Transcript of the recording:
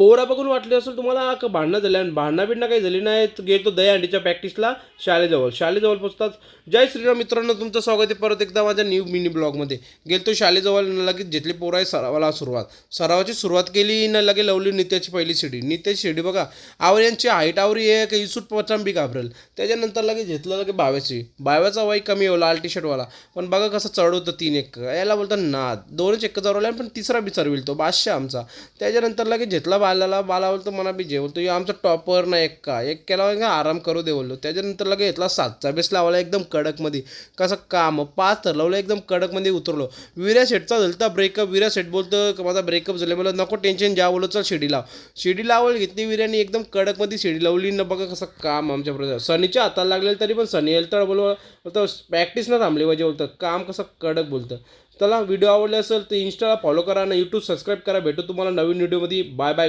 पोहरा बघून वाटले असेल तुम्हाला का भांडणं झाली? आणि भांडणं बिडणं काही झाली नाही तर गेलो दहीहंडीच्या प्रॅक्टिसला शाळेजवळ. शाळेजवळ पोचताच. जय श्रीराम मित्रांनो तुमचं स्वागत आहे परत एकदा माझ्या न्यू मिनी ब्लॉगमध्ये गेलतो शाळेजवळ न लगेच घेतली पोरं आहे सरावाला सुरुवात. सरावाची सुरुवात केली न लगे लवली नित्याची पहिली शिडी नित्याची शिडी बघा. आवर यांची हाईट आवरी आहे का इसूट पचाम बी घाबरेल. त्याच्यानंतर लगे घेतलं लगे बाव्याची. बाव्याचा वय कमी हो लाल टी शर्टवाला पण बघा कसं चढ होतं तीन एक. याला बोलतात ना दोनच एक चढवल्या पण तिसरा बी चढविल तो बादशाह आमचा. त्याच्यानंतर लगे घेतला मालाला बाला बोलतो मला बी जेवलतो यो आमचा टॉपर ना एक का एक केला का आराम करू दे बोललो. त्याच्यानंतर लगे घेतला सातचा बेस लावला एकदम कडकमध्ये कसं काम पाच तर लावलं एकदम कडकमध्ये उतरलो. विर्या शेटचा झालता ब्रेकअप विर्या शेट बोलतो का माझा ब्रेकअप झाले. मला नको टेन्शन ज्या बोललो चल शिडी लाव. शिडी लावलं घेतली विर्याने एकदम कडकमध्ये शिडी लावली. न बघा कसं काम आमच्या बरोबर सनीच्या हाताला लागलेलं तरी पण सनी येईल तर बोलव बोलतो प्रॅक्टिस ना थांबली पाहिजे बोलतं. काम कसं कडक बोलतं. त्याला व्हिडिओ आवडले असेल तर इंस्टाला फॉलो करा आणि यूट्यूब सबस्क्राईब करा. भेटू तुम्हाला नवीन व्हिडिओमध्ये बाय बाय